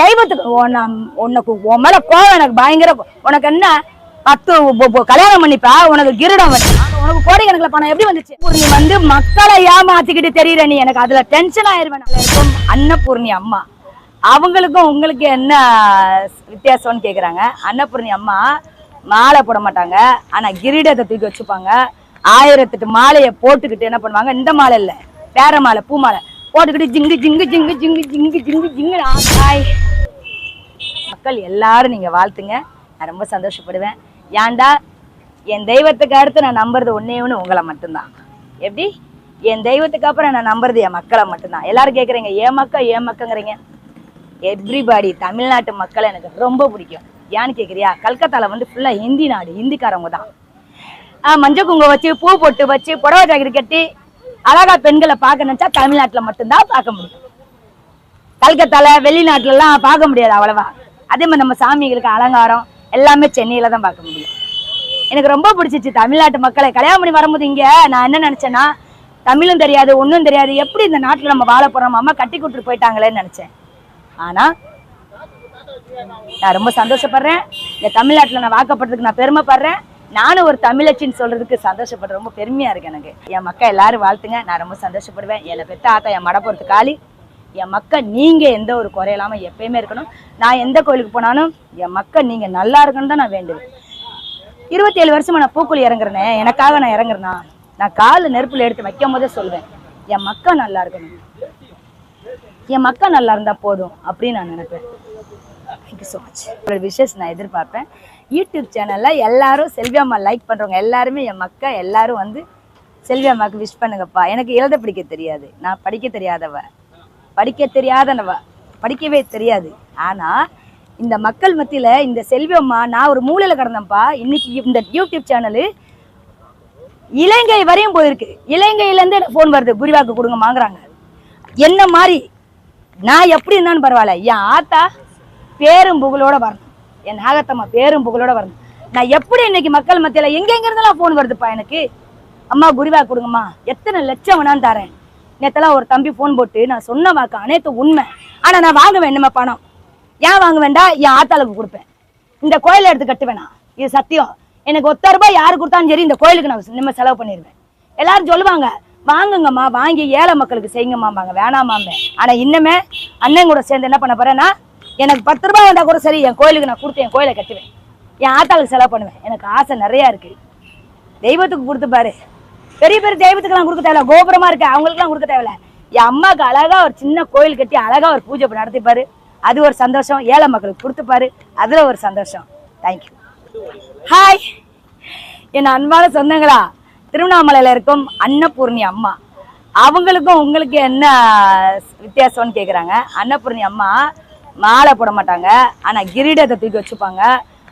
தெய்வத்துக்கு உனக்கு உன் மேல கோவம் எனக்கு பயங்கர உனக்கு என்ன? பத்து கல்யாணம் பண்ணிப்பா உனக்கு கிரீடம் உனக்கு கோடிக்கணக்கில் பணம் எப்படி வந்துச்சு? நீ வந்து மக்களை ஏமாத்திக்கிட்டு தெரியற நீ எனக்கு அதுல டென்ஷன் ஆயிருவேன் அன்னபூர்ணி அம்மா. அவங்களுக்கும் உங்களுக்கு என்ன வித்தியாசம்னு கேக்குறாங்க? அன்னபூர்ணி அம்மா மாலை போட மாட்டாங்க. ஆனா கிரீடத்தை தூக்கி வச்சுப்பாங்க. ஆயிரத்தெட்டு மாலையை போட்டுக்கிட்டு என்ன பண்ணுவாங்க? இந்த மாலை இல்லை வேற மாலை பூ மாலை. போட்டுக்கிட்டு ஜிங்கு ஜிங்கு ஜிங்கு ஜிங்கு ஜிங்கு ஜிங்கு ஜிங்கு ஆய் மக்கள் எல்லாரும் நீங்க வாழ்த்துங்க. நான் ரொம்ப சந்தோஷப்படுவேன். ஏன்டா? என் தெய்வத்துக்கு அடுத்து நான் நம்புறது ஒன்றே ஒன்று உங்களை மட்டும்தான். எப்படி? என் தெய்வத்துக்கு அப்புறம் நான் நம்புறது என் மக்களை மட்டும்தான். எல்லாரும் கேட்குறீங்க ஏன் மக்கள் ஏன் மக்கங்கிறீங்க? எவ்ரிபாடி தமிழ்நாட்டு மக்களை எனக்கு ரொம்ப பிடிக்கும். ஏன்னு கேட்குறியா கல்கத்தால வந்து ஃபுல்லாக ஹிந்தி நாடு ஹிந்திக்காரவங்க தான். மஞ்சள் குங்குமம் வச்சு பூ போட்டு வச்சு புடவை ஜாக்கெட் கட்டி அழகா பெண்களை பார்க்க நினைச்சா தமிழ்நாட்டில் மட்டும்தான் பார்க்க முடியும். கல்கத்தால வெளிநாட்டிலலாம் பார்க்க முடியாது அவ்வளவா. அதே மாதிரி நம்ம சாமிகளுக்கு அலங்காரம் எல்லாமே சென்னையில தான் பார்க்க முடியும். எனக்கு ரொம்ப பிடிச்சிச்சு தமிழ்நாட்டு மக்களை. கல்யாணம் பண்ணி வரும்போது இங்கே நான் என்ன நினச்சேன்னா தமிழும் தெரியாது ஒன்றும் தெரியாது எப்படி இந்த நாட்டில் நம்ம வாழ போறோம் அம்மா கட்டி கொடுத்துட்டு போயிட்டாங்களேன்னு நினைச்சேன். ஆனா நான் ரொம்ப சந்தோஷப்படுறேன். இந்த தமிழ்நாட்டில் நான் வாக்கப்படுறதுக்கு நான் பெருமைப்படுறேன். நானும் ஒரு தமிழச்சின்னு சொல்றதுக்கு சந்தோஷப்படுறேன் ரொம்ப பெருமையா இருக்கு எனக்கு. என் மக்கள் எல்லாரும் வாழ்த்துங்க. நான் ரொம்ப சந்தோஷப்படுவேன். என்னை பெத்த ஆத்தா என் மடப்புறத்து காளி என் மக்கள் நீங்க எந்த ஒரு குறையில்லாம எப்பயுமே இருக்கணும். நான் எந்த கோயிலுக்கு போனாலும் என் மக்கள் நீங்க நல்லா இருக்கணும் தான் நான் வேண்டுவேன். இருபத்தி ஏழு வருஷமா நான் பூக்குழி இறங்குறேனே. எனக்காக நான் இறங்குறேனா? நான் கால் நெருப்புல எடுத்து வைக்கும் போதே சொல்லுவேன் என் மக்கள் நல்லா இருக்கணும். என் மக்கள் நல்லா இருந்தா போதும் அப்படின்னு நான் நினைப்பேன். தேங்க்யூ ஸோ மச் ஒரு விஷஸ் நான் எதிர்பார்ப்பேன். யூடியூப் சேனலில் எல்லாரும் செல்வி அம்மா லைக் பண்ணுறவங்க எல்லாருமே என் மக்கள் எல்லாரும் வந்து செல்வி அம்மாவுக்கு விஷ் பண்ணுங்கப்பா. எனக்கு எழுத படிக்க தெரியாது. நான் படிக்க தெரியாதவ. படிக்க தெரியாதனவ. படிக்கவே தெரியாது. ஆனால் இந்த மக்கள் மத்தியில் இந்த செல்வி அம்மா நான் ஒரு மூலையில் கிடந்தேன்ப்பா. இன்னைக்கு இந்த யூடியூப் சேனலு இலங்கை வரையும் போயிருக்கு. இலங்கையிலேருந்து எனக்கு ஃபோன் வருது. புரிவாக்கு கொடுங்க வாங்குறாங்க. என்ன மாதிரி? நான் எப்படி இருந்தாலும் பரவாயில்ல. என் ஆத்தா பேரும் புகழோட வரணும் என் நாகத்தம்மா பேரும் புகழோட வரணும். நான் எப்படி இன்னைக்கு மக்கள் மத்தியில எங்கெங்க இருந்தெல்லாம் போன் வருதுப்பா எனக்கு? அம்மா குருவா கொடுங்கம்மா. எத்தனை லட்சம் வேணாலும் தரேன். நேத்தெல்லாம் ஒரு தம்பி போன் போட்டு நான் சொன்ன வாக்கு அனைத்து உண்மை. ஆனா நான் வாங்குவேன் நம்ம பணம்? ஏன் வாங்க வேண்டாம் என் ஆத்தாளுக்கு கொடுப்பேன். இந்த கோயிலை எடுத்து கட்டு வேணாம் இது சத்தியம். எனக்கு ஒத்த ரூபாய் யாரு கொடுத்தாலும் சரி இந்த கோயிலுக்கு நான் நிம்ம செலவு பண்ணிடுவேன் எல்லாரும் சொல்லுவாங்க வாங்குங்கம்மா வாங்கி ஏழை மக்களுக்கு செய்யுங்கம்மாம்பாங்க. வேணாமாம்பேன் ஆனா இன்னுமே அண்ணன் கூட சேர்ந்து என்ன பண்ண போறேன்னா எனக்கு பத்து ரூபாய் வந்தால் கூட சரி என் கோயிலுக்கு நான் கொடுத்து என் கோயிலை கட்டுவேன். என் ஆத்தாளுக்கு செலவு பண்ணுவேன். எனக்கு ஆசை நிறையா இருக்குது தெய்வத்துக்கு கொடுத்து பாரு. பெரிய பெரிய தெய்வத்துக்குலாம் கொடுக்க தேவையில்ல. கோபுரமாக இருக்கு அவங்களுக்குலாம் கொடுக்க தேவையில்ல. என் அம்மாவுக்கு அழகா ஒரு சின்ன கோயில் கட்டி அழகாக ஒரு பூஜை நடத்திப்பார் அது ஒரு சந்தோஷம். ஏழை மக்களுக்கு கொடுத்துப்பாரு அதில் ஒரு சந்தோஷம். தேங்க்யூ ஹாய் என் அன்பான சொந்தங்களா திருவண்ணாமலையில் இருக்கும் அன்னபூர்ணி அம்மா. அவங்களுக்கும் உங்களுக்கு என்ன வித்தியாசம்னு கேட்குறாங்க அன்னபூர்ணி அம்மா மாலை போட மாட்டாங்க. ஆனா கிரீடத்தை தூக்கி வச்சுப்பாங்க.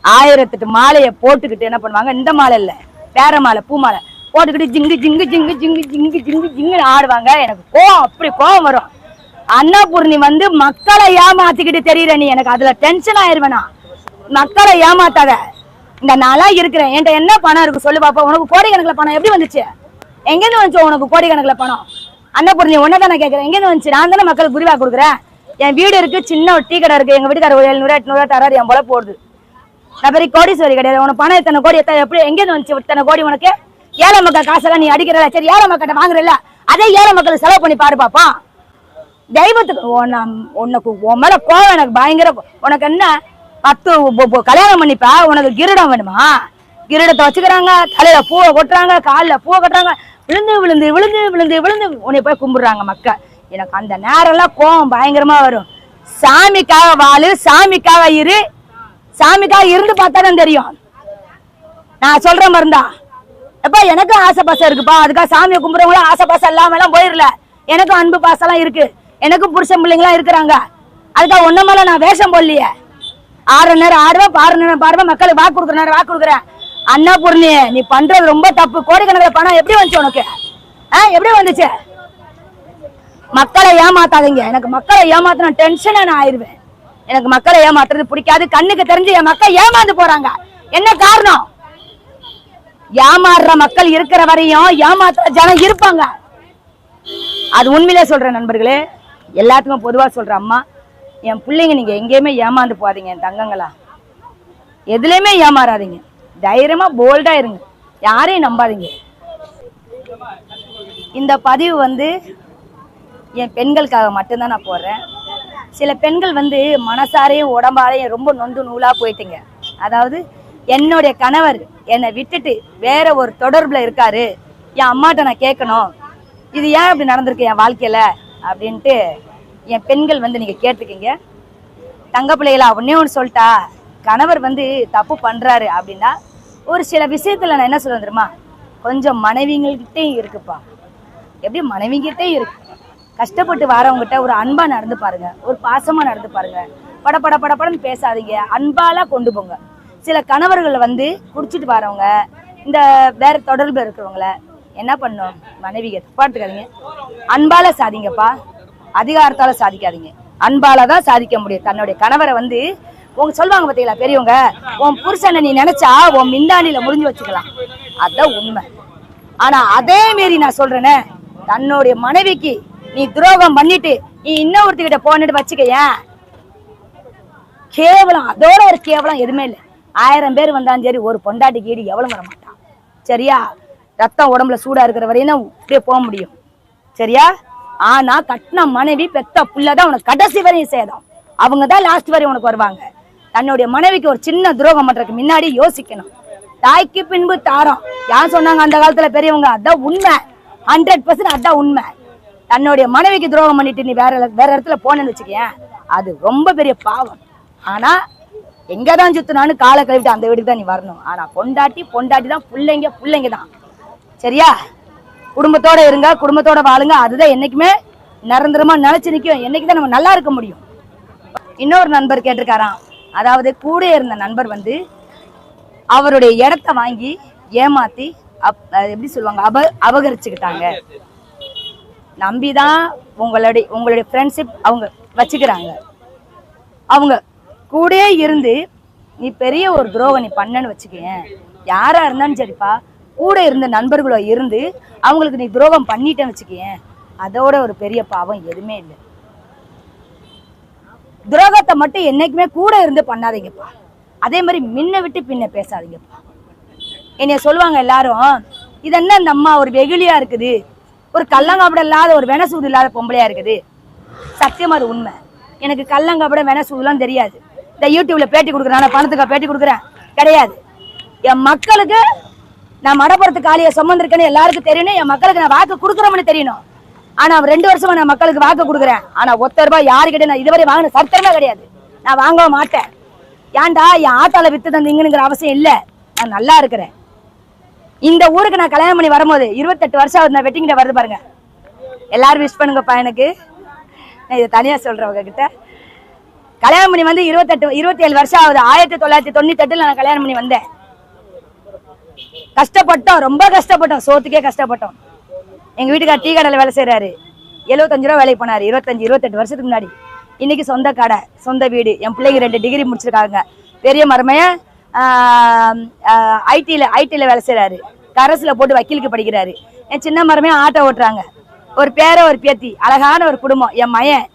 ஆயிரத்தெட்டு மாலையை போட்டுக்கிட்டு என்ன பண்ணுவாங்க? இந்த மாலை இல்ல. வேற மாலை பூ மாலை. போட்டுக்கிட்டு ஜிங்கு ஜிங்கு ஜிங்கு ஜிங்கு ஜிங்கு ஜிங்கு ஜிங்குன்னு ஆடுவாங்க. எனக்கு கோவம் அப்படி கோவம் வரும். அன்னபூர்ணி வந்து மக்களை ஏமாத்திக்கிட்டு தெரியற நீ. எனக்கு அதுல டென்ஷன் ஆயிருவேனா? மக்களை ஏமாத்தாத. இந்த நாளா இருக்கிறேன். என்கிட்ட என்ன பணம் இருக்கு சொல்லு பாப்பா. உனக்கு கோடிக்கணக்கில் பணம் எப்படி வந்துச்சு? எங்கேருந்து வந்துச்சு உனக்கு கோடிக்கணக்கில் பணம்? அன்னபூர்ணி ஒன்றை தான் நான் கேட்குறேன் எங்கேருந்து வந்துச்சு? நான் தானே மக்களுக்கு குருவா கொடுக்குறேன். என் வீடு இருக்கு சின்ன ஒரு டீ கடை இருக்கு. எங்க வீட்டுக்கார ஒரு எழுநூறு எட்நூறு தராரு என் போல போடுது. நான் பெரிய கோடீஸ்வரி கிடையாது. உனக்கு பணம் எத்தனை கோடி எத்தனை எப்படி எங்கேருந்து வந்துச்சு இத்தனை கோடி உனக்கு? ஏழை மக்கள் காசெல்லாம் நீ அடிக்கிறல சரி ஏழை மக்கள்கிட்ட வாங்குறல அதே ஏழை மக்களுக்கு செலவு பண்ணி பாரு பாப்பா. தெய்வத்துக்கு உனக்கு உன் மேல கோவம் எனக்கு பயங்கர உனக்கு என்ன? பத்து கல்யாணம் பண்ணிப்பா. உனக்கு கிரீடம் வேணுமா? கிரீடத்தை வச்சுக்கிறாங்க. தலையில பூவை கொட்டுறாங்க காலில் பூவை கொட்டுறாங்க. விழுந்து விழுந்து விழுந்து விழுந்து விழுந்து உன்னை போய் கும்பிடுறாங்க மக்கள். எனக்கு அந்த நேரம்லாம் கோவம் பயங்கரமா வரும். சாமிக்காக வாழு சாமிக்காக இரு. சாமிக்காக இருந்து பார்த்தானே தெரியும். நான் சொல்றேன் மருந்தா எப்பா எனக்கும் ஆசை பாசம் இருக்குப்பா. அதுக்காக சாமியை கும்பிட்றவங்களும் ஆசை பாசம் இல்லாம எல்லாம் போயிடல. எனக்கும் அன்பு பாசம்லாம் இருக்குது இருக்கு. எனக்கும் புருஷன் பிள்ளைங்களாம் இருக்கிறாங்க. அதுக்காக ஒன்ன மேல நான் வேஷம் போடலையே. ஆறு நேரம் ஆடுவேன் பாரு நேரம் பாடுவேன் மக்களுக்கு வாக்கு கொடுக்குற நேரம் வாக்கு கொடுக்குறேன் அண்ணா பூர்ணி நீ பண்றது ரொம்ப தப்பு. கோடிக்கணக்கில் பணம் எப்படி வந்துச்சு உனக்கு? ஆ எப்படி வந்துச்சு? மக்களை ஏமாத்தாதீங்க. எனக்கு மக்களை ஏமாத்தின டென்ஷன் நான் ஆயிருவேன் எனக்கு மக்களை ஏமாத்துறது பிடிக்காது. கண்ணுக்கு தெரிஞ்சு என் மக்கள் ஏமாந்து போறாங்க. என்ன காரணம்? ஏமாறுற மக்கள் இருக்கிற வரையும் ஏமாத்துற ஜனம் இருப்பாங்க. அது உண்மையிலே சொல்றேன் நண்பர்களே. எல்லாத்துக்கும் பொதுவா சொல்றேன் அம்மா என் பிள்ளைங்க நீங்க எங்கேயுமே ஏமாந்து போகாதீங்க என் தங்கங்களா. எதுலையுமே ஏமாறாதீங்க. தைரியமா போல்டா இருங்க. யாரையும் நம்பாதீங்க. இந்த பதிவு வந்து என் பெண்களுக்காக மட்டும்தான் நான் போடுறேன். சில பெண்கள் வந்து மனசாரையும் உடம்பாலையும் ரொம்ப நொந்து நூலாக போயிட்டுங்க. அதாவது என்னுடைய கணவர் என்னை விட்டுட்டு வேற ஒரு தொடர்பில் இருக்காரு. என் அம்மாட்ட நான் கேட்கணும். இது ஏன் இப்படி நடந்திருக்கு என் வாழ்க்கையில்? அப்படின்ட்டு என் பெண்கள் வந்து நீங்கள் கேட்டிருக்கீங்க. தங்க பிள்ளைகளா ஒன்னே ஒன்று சொல்லிட்டா கணவர் வந்து தப்பு பண்ணுறாரு அப்படின்னா ஒரு சில விஷயத்தில் நான் என்ன சொல்ல தெரியுமா? கொஞ்சம் மனைவிங்கள்கிட்டயும் இருக்குப்பா. எப்படி மனைவிங்கிட்டே இருக்கு. கஷ்டப்பட்டு வரவங்ககிட்ட ஒரு அன்பா நடந்து பாருங்க. ஒரு பாசமா நடந்து பாருங்க. பட பட பட படன்னு பேசாதீங்க. அன்பாலா கொண்டு போங்க. சில கணவர்கள் வந்து குடிச்சிட்டு வரவங்க இந்த வேற தொடர்பு இருக்கிறவங்கள என்ன பண்ணும்? மனைவிக பாட்டுக்காதீங்க அன்பால சாதிங்கப்பா. அதிகாரத்தால சாதிக்காதீங்க. அன்பால தான் சாதிக்க முடியும். தன்னுடைய கணவரை வந்து உங்க சொல்லுவாங்க பாத்தீங்களா பெரியவங்க உன் புருஷனை நீ நினைச்சா உன் மின்னாணியில முடிஞ்சு வச்சுக்கலாம். அதான் உண்மை. ஆனா அதே மாரி நான் சொல்றேனே தன்னுடைய மனைவிக்கு நீ துரோகம் பண்ணிட்டு நீ இன்னொருத்திக்கிட்ட போனிட்டு வச்சுக்கயேன் கேவலம் அதோட ஒரு கேவலம் எதுவுமே இல்லை. ஆயிரம் பேர் வந்தாலும் சரி ஒரு பொண்டாட்டி கீடு எவ்வளவு வர மாட்டான் சரியா? ரத்தம் உடம்புல சூடா இருக்கிற வரையும் தான் இப்படியே போக முடியும். சரியா? ஆனா கட்டின மனைவி பெத்த புள்ளதான் உனக்கு கடைசி வரையும் சேதம். அவங்க தான் லாஸ்ட் வரையும் உனக்கு வருவாங்க. தன்னுடைய மனைவிக்கு ஒரு சின்ன துரோகம் பண்றதுக்கு முன்னாடி யோசிக்கணும். தாய்க்கு பின்பு தாரம். யார் சொன்னாங்க அந்த காலத்துல பெரியவங்க? அதான் உண்மை. ஹண்ட்ரட் பர்சன்ட் அதான் உண்மை. தன்னுடைய மனைவிக்கு துரோகம் பண்ணிட்டு நீ வேற வேற இடத்துல போனேன்னு வச்சுக்கேன் அது ரொம்ப பெரிய பாவம். ஆனா எங்க தான் சுத்தினான்னு காலை கழுவிட்டு அந்த வீட்டுக்கு தான் நீ வரணும். ஆனா பொண்டாட்டி பொண்டாட்டி தான் பிள்ளைங்க பிள்ளைங்க தான். சரியா? குடும்பத்தோட இருங்க குடும்பத்தோட வாழுங்க. அதுதான் என்னைக்குமே நிரந்தரமா நிலைச்சு நிற்கும் என்னைக்கு தான் நம்ம நல்லா இருக்க முடியும். இன்னொரு நண்பர் கேட்டிருக்காராம். அதாவது கூட இருந்த நண்பர் வந்து அவருடைய இடத்த வாங்கி ஏமாத்தி அப் எப்படி சொல்லுவாங்க அப அபகரிச்சுக்கிட்டாங்க. நம்பி தான் உங்களுடைய உங்களுடைய ஃப்ரெண்ட்ஷிப் அவங்க வச்சுக்கிறாங்க. அவங்க கூடயே இருந்து நீ பெரிய ஒரு துரோகம் நீ பண்ணன்னு வச்சுக்கேன் யாராக இருந்தாலும் சரிப்பா கூட இருந்த நண்பர்களோ இருந்து அவங்களுக்கு நீ துரோகம் பண்ணிட்டேன்னு வச்சுக்கேன் அதோட ஒரு பெரிய பாவம் எதுவுமே இல்லை. துரோகத்தை மட்டும் என்னைக்குமே கூட இருந்து பண்ணாதீங்கப்பா. அதே மாதிரி முன்ன விட்டு பின்ன பேசாதீங்கப்பா. என்னைய சொல்லுவாங்க எல்லாரும் இது என்ன இந்த அம்மா ஒரு வெகுளியா இருக்குது. ஒரு கள்ளங்காப்படம் இல்லாத ஒரு வெனசூது இல்லாத பொம்பளையா இருக்குது. சத்தியமா அது உண்மை. எனக்கு கள்ளங்காப்படம் வெனசூதுலாம் தெரியாது. இந்த யூடியூப்ல பேட்டி கொடுக்குறேன். நான் பணத்துக்கா பேட்டி கொடுக்குறேன். கிடையாது. என் மக்களுக்கு நான் மடப்புறத்து காலியை சுமந்திருக்கேன்னு எல்லாருக்கும் தெரியணும் என் மக்களுக்கு நான் வாக்கு கொடுக்குறோம்னு தெரியணும். ஆனா ரெண்டு வருஷமா நான் மக்களுக்கு வாக்கு கொடுக்குறேன். ஆனா ஒத்த ரூபாய் யாருக்கிட்ட நான் இதுவரை வாங்கின சரித்திரமே கிடையாது. நான் வாங்கவும் மாட்டேன். ஏன்டா என் ஆட்டால வித்து தந்தீங்கங்கிற அவசியம் இல்லை. நான் நல்லா இருக்கிறேன். இந்த ஊருக்கு நான் கல்யாணம் பண்ணி வரும்போது இருபத்தெட்டு வருஷம் ஆகுது நான் வெட்டிங்கிட்ட வருது பாருங்க. எல்லாரும் விஷ் பண்ணுங்கப்பா எனக்கு. நான் இதை தனியாக சொல்கிறேன் உங்ககிட்ட. கல்யாணம் பண்ணி வந்து இருபத்தெட்டு இருபத்தி ஏழு வருஷம் ஆகுது. ஆயிரத்தி தொள்ளாயிரத்தி தொண்ணூத்தி எட்டுல நான் கல்யாணம் பண்ணி வந்தேன். கஷ்டப்பட்டோம் ரொம்ப கஷ்டப்பட்டோம். சோத்துக்கே கஷ்டப்பட்டோம். எங்க வீட்டுக்கார் டீ கடையில் வேலை செய்றாரு. எழுபத்தஞ்சு ரூபா வேலைக்கு போனாரு. இருபத்தஞ்சு இருபத்தெட்டு வருஷத்துக்கு முன்னாடி. இன்னைக்கு சொந்த கடை சொந்த வீடு. என் பிள்ளைங்க ரெண்டு டிகிரி முடிச்சிருக்காங்க. பெரிய மருமையன் ஐடியில் ஐடியில் வேலை செய்கிறாரு கரஸில் போட்டு வக்கீலுக்கு படிக்கிறாரு. என் சின்ன மரமே ஆட்டோ ஓட்டுறாங்க. ஒரு பேர ஒரு பேத்தி அழகான ஒரு குடும்பம். என் மயன்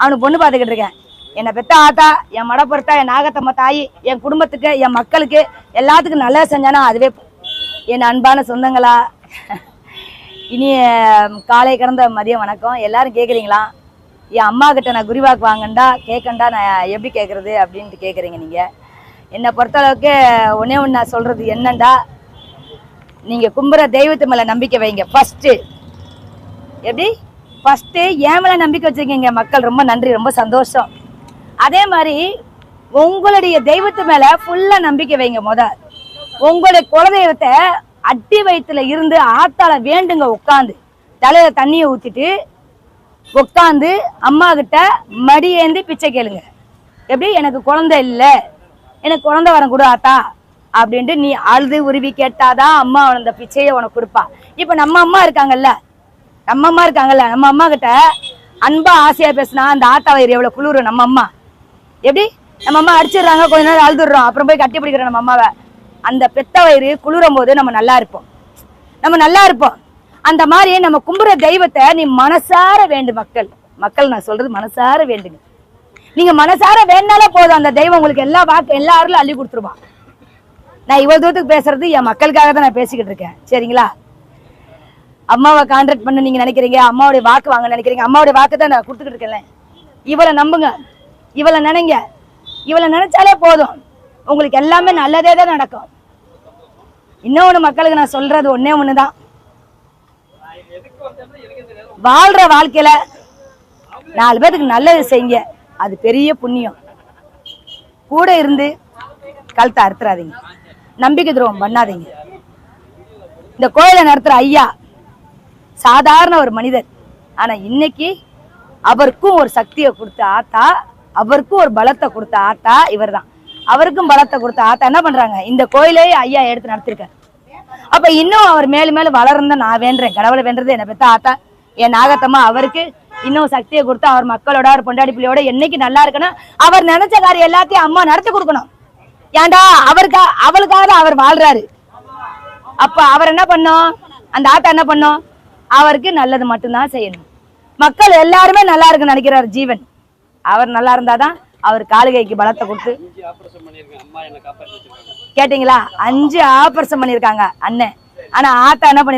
அவனுக்கு பொண்ணு பார்த்துக்கிட்டு இருக்கேன். என்னை பெத்த ஆத்தா என் மடப்புறத்தா என் நாகத்தம்ம தாய் என் குடும்பத்துக்கு என் மக்களுக்கு எல்லாத்துக்கும் நல்லா செஞ்சானா அதுவே என் அன்பான சொந்தங்களா? இனிய காலை கடந்த மதியம் வணக்கம். எல்லாரும் கேட்குறீங்களா என் அம்மா கிட்ட நான் குருவாக்கு வாங்கண்டா கேட்கண்டா நான் எப்படி கேட்குறது அப்படின்ட்டு கேட்குறீங்க நீங்கள் என்னை பொறுத்தளவுக்கு ஒன்றே ஒன்று நான் சொல்கிறது என்னண்டா? நீங்கள் கும்புற தெய்வத்து மேலே நம்பிக்கை வைங்க. ஃபஸ்ட்டு எப்படி? ஃபஸ்ட்டு ஏன் மேலே நம்பிக்கை வச்சுருக்கீங்க மக்கள். ரொம்ப நன்றி ரொம்ப சந்தோஷம். அதே மாதிரி உங்களுடைய தெய்வத்து மேலே ஃபுல்லாக நம்பிக்கை வைங்க முத. உங்களுடைய குலதெய்வத்தை அட்டி வயிற்றுல இருந்து ஆத்தால வேண்டுங்க உட்காந்து தலையில தண்ணியை ஊற்றிட்டு உட்காந்து அம்மா கிட்ட மடியேந்தி பிச்சை கேளுங்க. எப்படி? எனக்கு குழந்தை இல்லை. எனக்கு குழந்தை வரம் கொடு ஆத்தா அப்படின்ட்டு நீ அழுது உருவி கேட்டாதான் அம்மா அந்த பிச்சையை உனக்கு கொடுப்பா. இப்போ நம்ம அம்மா இருக்காங்கல்ல நம்ம அம்மா இருக்காங்கல்ல நம்ம அம்மா கிட்ட அன்பா ஆசையா பேசினா அந்த ஆத்தா வயிறு எவ்வளவு குளிரும் நம்ம அம்மா. எப்படி? நம்ம அம்மா அடிச்சிடுறாங்க கொஞ்ச நேரம் அழுதுடுறோம் அப்புறம் போய் கட்டி பிடிக்கிறோம் நம்ம அம்மாவை. அந்த பெத்த வயிறு குளிரும் போது நம்ம நல்லா இருப்போம். நம்ம நல்லா இருப்போம். அந்த மாதிரி நம்ம கும்புற தெய்வத்தை நீ மனசார வேண்டு மக்கள். மக்கள் நான் சொல்றது மனசார வேண்டுங்க. நீங்க மனசார வேணாலே போதும். அந்த தெய்வம் உங்களுக்கு எல்லா வாக்கு எல்லா அருளும் அள்ளி கொடுத்துருவான் நான் இவ்வளவு தூரத்துக்கு பேசுறது என் மக்களுக்காக தான் நான் பேசிக்கிட்டு இருக்கேன். சரிங்களா? அம்மாவை கான்ட்ராக்ட் பண்ண நீங்க நினைக்கிறீங்க. அம்மாவுடைய வாக்கு வாங்க நினைக்கிறீங்க. அம்மாவுடைய வாக்கு தான் நான் கொடுத்துக்கிட்டு இருக்கேன்ல. இவளை நம்புங்க. இவளை நினைங்க. இவளை நினைச்சாலே போதும். உங்களுக்கு எல்லாமே நல்லதே தான் நடக்கும். இன்னொன்று மக்களுக்கு நான் சொல்றது ஒன்னே ஒன்று ஒண்ணுதான். வாழ்ற வாழ்க்கையில நாலு பேருக்கு நல்லது செய்யுங்க. அது பெரிய புண்ணியம். கூட இருந்து கழுத்தை அறுத்துறாதீங்க. நம்பிக்கை துரோகம் பண்ணாதீங்க. இந்த கோயிலை நடத்துற ஐயா சாதாரண ஒரு மனிதர். ஆனா இன்னைக்கு அவருக்கும் ஒரு சக்தியை கொடுத்த ஆத்தா அவருக்கும் ஒரு பலத்தை கொடுத்த ஆத்தா இவர்தான். அவருக்கும் பலத்தை கொடுத்த ஆத்தா என்ன பண்றாங்க? இந்த கோயிலே ஐயா எடுத்து நடத்திருக்காரு. அப்ப இன்னும் அவர் மேலும் மேலும் வளர்ந்த நான் வேண்டேன் கடவுளை வேண்டுறது என்னை பெத்த ஆத்தா. என் நாகத்தம்மா அவருக்கு இன்னும் சக்தியை கொடுத்து அவர் மக்களோட அவர் பொண்டாடி பிள்ளையோட என்னைக்கு நல்லா இருக்கணும்? அவர் நினைச்ச காரியம் எல்லாத்தையும் அம்மா நடத்தி கொடுக்கணும். ஏண்டா அவருக்கா அவளுக்காக அவர் வாழ்றாரு. அப்ப அவர் என்ன பண்ணோம்? அந்த ஆத்தா என்ன பண்ணோம்? அவருக்கு நல்லது மட்டும்தான் செய்யணும். மக்கள் எல்லாருமே நல்லா இருக்குன்னு நினைக்கிறார் ஜீவன். அவர் நல்லா இருந்தாதான் அவர் காலுகைக்கு பலத்தை கொடுத்து கேட்டீங்களா? அஞ்சு ஆபரேஷன் பண்ணிருக்காங்க அண்ணன். ஆனா ஆத்தா என்ன பண்ணி